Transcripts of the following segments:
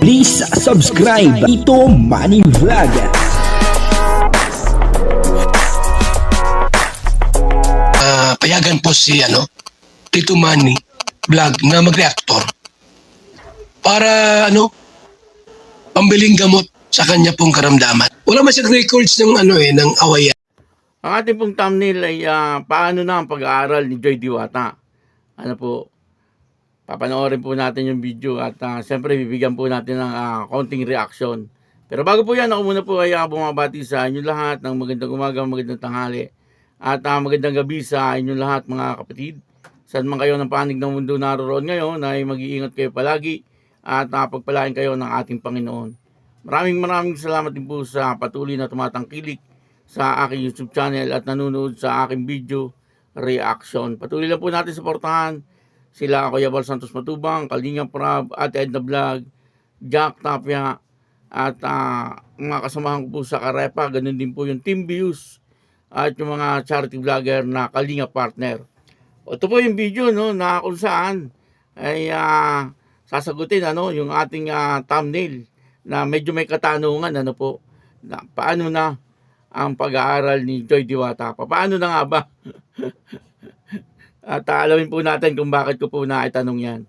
Please subscribe Ito Money Vlog. Ah, payagan po si ano, Tito Manny vlog na mag-reactor para ano, pambiling gamot sa kanya pong karamdaman. Wala man siyang records ng ano eh, ng awayan. Ang ating pong thumbnail ay ah, paano na ang pag-aaral ni Joy Diwata. Ano po, papanoorin po natin yung video at ah, siyempre bibigyan po natin ng ah, konting reaction. Pero bago po yan, ako muna po ay ah, bumabati sa inyo lahat ng magandang umaga, magandang tanghali at ah, magandang gabi sa inyo lahat mga kapatid. Saan man kayo ng panig ng mundo naroon ngayon ay mag-iingat kayo palagi at uh, kayo ng ating Panginoon. Maraming maraming salamat din po sa patuloy na tumatangkilik sa aking YouTube channel at nanonood sa aking video reaction. Patuloy lang po natin suportahan sila Kuya Bal Santos Matubang, Kalinga Prab, at Edna Vlog, Jack Tapia, at ah, mga kasamahan ko po sa Karepa, ganun din po yung Team Views at yung mga charity vlogger na Kalinga Partner. Ito po yung video no, na kung saan ay ah, sasagutin ano, yung ating ah, thumbnail na medyo may katanungan ano po, na paano na ang pag-aaral ni Joy Diwata. Paano na nga ba? At alamin po natin kung bakit ko po naitanong yan.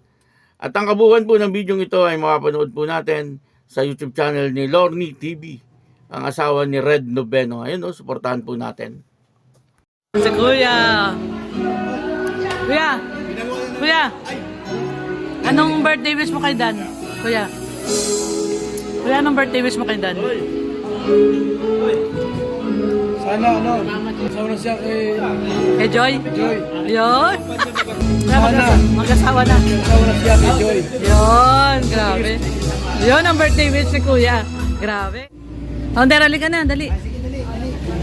At ang kabuuan po ng video ito ay mapapanood po natin sa YouTube channel ni Lorny TV, ang asawa ni Red Noveno. Ayun, no, suportahan po natin. Si Kuya. Kuya. Kuya. Anong birthday wish mo kay Dan? Kuya. Kuya, anong birthday wish mo kay Dan? Sana ano, sama siya kay Kay Joy? Joy. Yun. Sana. mag- mag-asawa na. Sama siya kay Joy. Yun, grabe. Yun ang birthday wish ni Kuya. Grabe. Oh, dali ka na, dali.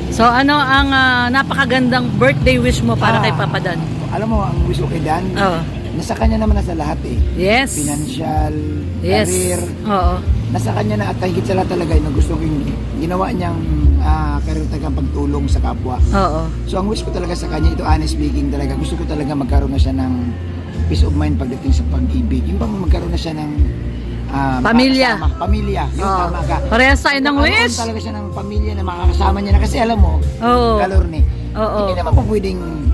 So ano ang ah, napakagandang birthday wish mo para kay Papa Dan? Alam mo, ang wish ko kay Dan, Oh. nasa kanya naman nasa lahat eh. Yes. Financial, Yes. career, Oo. nasa kanya na at higit sa lahat talaga yung gusto ko yung ginawa niyang ah, career talagang pagtulong sa kapwa. Oo. So ang wish ko talaga sa kanya, ito honest speaking talaga, gusto ko talaga magkaroon na siya ng peace of mind pagdating sa pag-ibig. Yung bang magkaroon na siya ng ah, Pamilya. makakasama. Pamilya. Yung Oo. tama ka. Parehas tayo ng wish. talaga siya ng pamilya na makakasama niya na kasi alam mo, Oo. Galor ni. Oo. Hindi naman po pwedeng uh,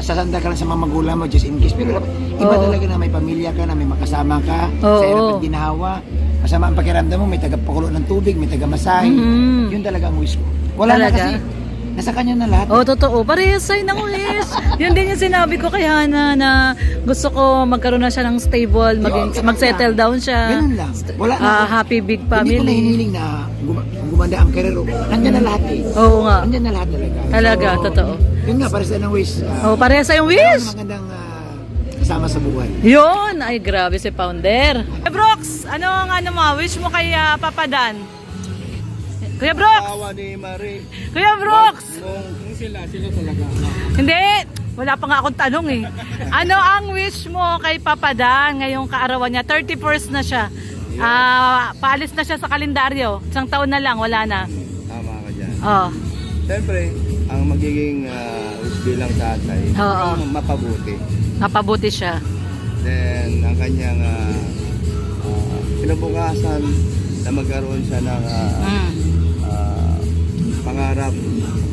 sasanda ka lang sa mga magulang mo just in case. Pero iba Oo. talaga na may pamilya ka, na may makasama ka, Oo. sa hirap at ginawa. Masama ang pakiramdam mo, may tagapakulo ng tubig, may tagamasahe. Mhm. Yun talaga ang wish ko. Wala Talaga? na kasi. Nasa kanya na lahat. Oh, totoo. Parehas sa'yo ng wish. Yun din yung sinabi ko kay Hana na gusto ko magkaroon na siya ng stable, maging, Yun, mag-settle down siya. Ganun lang. Wala na. Ah, happy big Hindi ko family. nahiniling na gum- gumanda ang karero. Nandiyan na lahat eh. Oo nga. Nandiyan na lahat talaga. Talaga, So, totoo. Yun nga, para sa ng wish. Uh, Oh, parehas sa'yo yung wish. Magandang ah, kasama sa buhay. Yun! Ay, grabe si Founder. Kuya Brooks, ano ang ano mo, wish mo kay ah, Papa Dan? Kuya Brooks! Awa ni Marie. Kuya Brooks! Kung sila, sila talaga. Hindi! Wala pa nga akong tanong eh. Ano ang wish mo kay Papa Dan ngayong kaarawan niya? 31st na siya. Ah, paalis na siya sa kalendaryo. Isang taon na lang, wala na. Tama ka dyan. Oh. Siyempre, ang magiging uh, wish bilang tatay, Oo. mapabuti. Napabuti siya. Then, ang kanyang uh, uh, kinabukasan na magkaroon siya ng uh, Mm. uh, pangarap,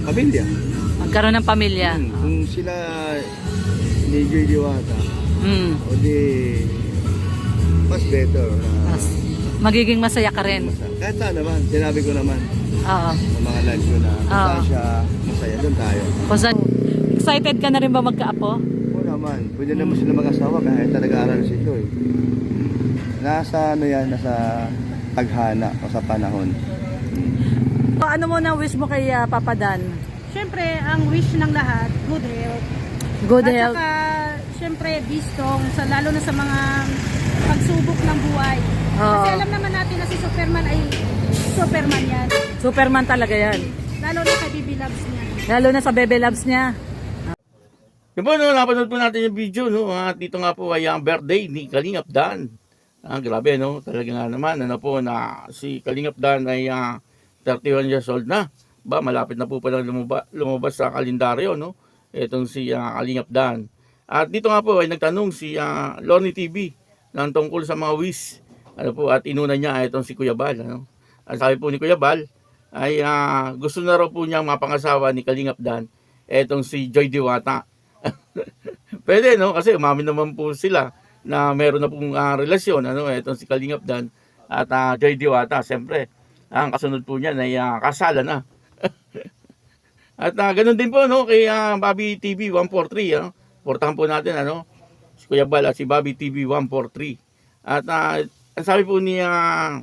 pamilya. Magkaroon ng pamilya. Hmm, Kung sila ni Joy Diwata, Mm. o di mas better na Mas, magiging masaya ka rin. Kahit saan naman, sinabi ko naman Oo. sa mga live ko na kung Oo. saan siya masaya, doon tayo. Kung saan- excited ka na rin ba magkaapo? Oo naman, pwede naman sila mag-asawa kahit talaga-aral si Joy. Nasa ano yan, nasa taghana o sa panahon. Ano mo na wish mo kay ah, Papa Dan? Siyempre, ang wish ng lahat, good health. Good At health. saka, siyempre, be strong, sa, lalo na sa mga pagsubok ng buhay. Oo. Kasi alam naman natin na si Superman ay Superman yan. Superman talaga yan. Lalo na kay Bibi Loves niya. Lalo na sa Bebe Loves niya. Yun po, no, napanood po natin yung video, no? At dito nga po ay ang birthday ni Kalingap Dan. Ah, grabe, no? Talaga nga naman, ano po, na si Kalingap Dan ay ah, 31 years old na. Ba, malapit na po palang lumaba, lumabas sa kalendaryo, no? Itong si ah, Kalingap Dan. At dito nga po ay nagtanong si ah, Lorny TV ng tungkol sa mga wish Ano po, at inuna niya itong si Kuya Bal. Ano? Ang sabi po ni Kuya Bal, ay ah, gusto na raw po niyang mapangasawa ni Kalingap Dan, etong si Joy Diwata. Pwede, no? Kasi umamin naman po sila na meron na pong ah, relasyon, ano, etong si Kalingap Dan at ah, Joy Diwata. Siyempre, ang kasunod po niya ay ah, kasala na. at ah, ganun din po, no, kay ah, Bobby TV 143, ano? Portahan po natin, ano, si Kuya Bal at si Bobby TV 143. At ah, ang sabi po ni ah,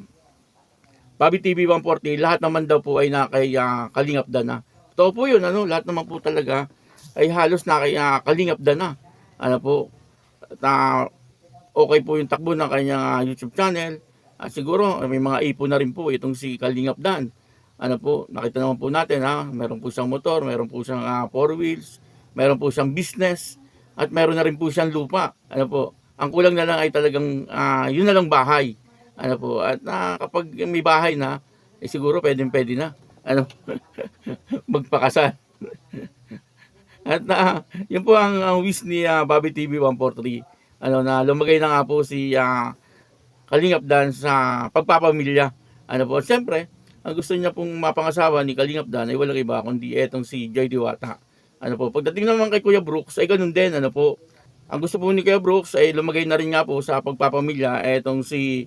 Bobby TV 140, lahat naman daw po ay na kay ah, Kalingap Dan na. Totoo po yun, ano, lahat naman po talaga ay halos na kay ah, Kalingap Dan na. Ano po, at, ah, okay po yung takbo ng kanyang ah, YouTube channel. At siguro may mga ipon na rin po itong si Kalingap Dan. Ano po, nakita naman po natin ha, meron po siyang motor, meron po siyang ah, four wheels, meron po siyang business, at meron na rin po siyang lupa. Ano po, ang kulang na lang ay talagang ah, yun na lang bahay. Ano po, at ah, kapag may bahay na, eh siguro pwedeng pwede na. Ano, magpakasal. at ah, yun po ang, ang wish ni ah, Bobby TV 143. Ano na lumagay na nga po si ah, Kalingap Dan sa pagpapamilya. Ano po, siyempre, ang gusto niya pong mapangasawa ni Kalingap Dan ay walang iba kundi etong si Joy Diwata. Ano po, pagdating naman kay Kuya Brooks ay ganun din, ano po. Ang gusto po ni Kuya Brooks ay lumagay na rin nga po sa pagpapamilya etong si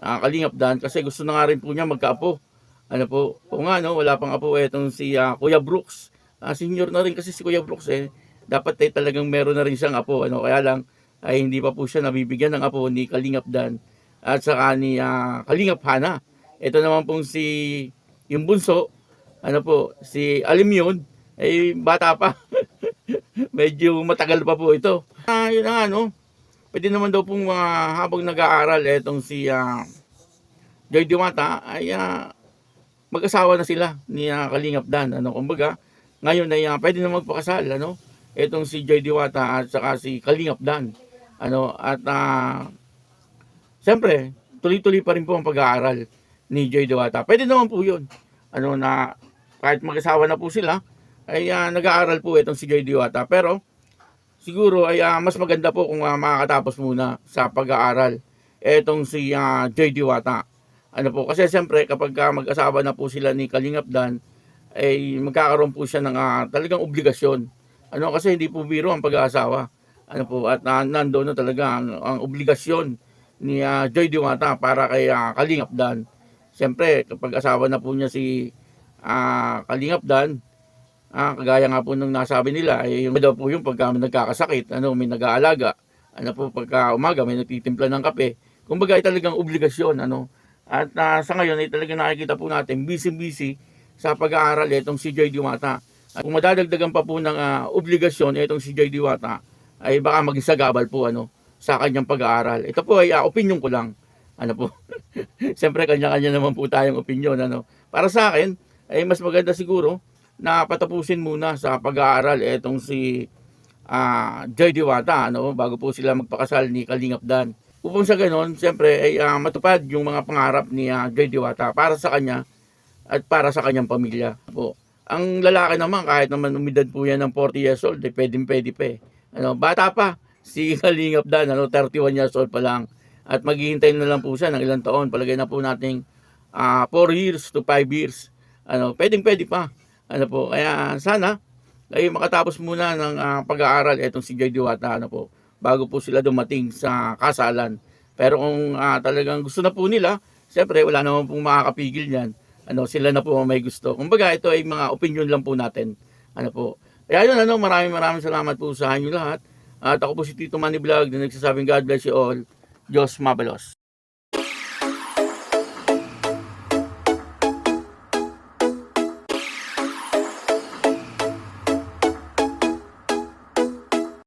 ah, Kalingap kasi gusto na nga rin po niya magkaapo. Ano po, o nga no, wala pang apo etong si ah, Kuya Brooks. Ah, senior na rin kasi si Kuya Brooks eh. Dapat ay talagang meron na rin siyang apo. Ano, kaya lang ay hindi pa po siya nabibigyan ng apo ni Kalingap Dan at saka ni ah, Kalingap Hana. Ito naman pong si yung bunso, ano po, si Alimyon, ay bata pa. Medyo matagal pa po ito. Ah, yun na nga, no? Pwede naman daw pong mga habang nag-aaral, etong si ah, Joy Diwata, ay ah, mag-asawa na sila ni ah, Kalingap Dan. Ano, kumbaga, ngayon ay ah, pwede na magpakasal, ano? Etong si Joy Diwata at saka si Kalingap Dan. Ano, at ah, siyempre, tuloy-tuloy pa rin po ang pag-aaral ni Joy Diwata. Pwede naman po yun. Ano na, kahit mag-asawa na po sila, ay ah, nag-aaral po itong si Joy Diwata. Pero, siguro ay ah, mas maganda po kung ah, makakatapos muna sa pag-aaral etong si ah, Joy Diwata. Ano po, kasi siyempre kapag ah, mag-asawa na po sila ni Kalingap Dan, ay magkakaroon po siya ng ah, talagang obligasyon. Ano kasi hindi po biro ang pag-aasawa. Ano po, at uh, nandoon na talaga ang, ang obligasyon ni ah, Joy Diwata para kay ah, Kalingap Dan. Siyempre, kapag asawa na po niya si ah, Kalingap Dan, ah, kagaya nga po nung nasabi nila, ay yung daw po yung pagka nagkakasakit, ano, may nag-aalaga, ano po, pagka umaga may nagtitimpla ng kape. Kumbaga ay talagang obligasyon, ano. At ah, sa ngayon ay talagang nakikita po natin, busy-busy sa pag-aaral itong si Joy Diwata. At kung madadagdagan pa po ng ah, obligasyon itong si Joy Diwata, ay baka maging sagabal po, ano, sa kanyang pag-aaral. Ito po ay ah, opinion ko lang. Ano po? Siyempre, kanya-kanya naman po tayong opinion. Ano? Para sa akin, ay mas maganda siguro na patapusin muna sa pag-aaral etong si ah, Joy Diwata ano, bago po sila magpakasal ni Kalingap Dan. Upang sa ganon, siyempre ay ah, matupad yung mga pangarap ni ah, Joy Diwata para sa kanya at para sa kanyang pamilya po. Ang lalaki naman, kahit naman umidad po yan ng 40 years old, eh, pwedeng pwede pa eh. Ano, bata pa, si Kalingap Dan, ano, 31 years old pa lang. At maghihintay na lang po siya ng ilang taon. Palagay na po nating 4 years to 5 years. Ano, pwedeng pwede pa. Ano po, kaya sana ay makatapos muna ng ah, pag-aaral etong si Joy Diwata ano po bago po sila dumating sa kasalan. Pero kung ah, talagang gusto na po nila, siyempre wala naman pong makakapigil niyan. Ano, sila na po may gusto. Kumbaga ito ay mga opinion lang po natin. Ano po. Kaya yun ano, maraming maraming salamat po sa inyo lahat. At ako po si Tito Manny Vlog na nagsasabing God bless you all. Diyos mabalos.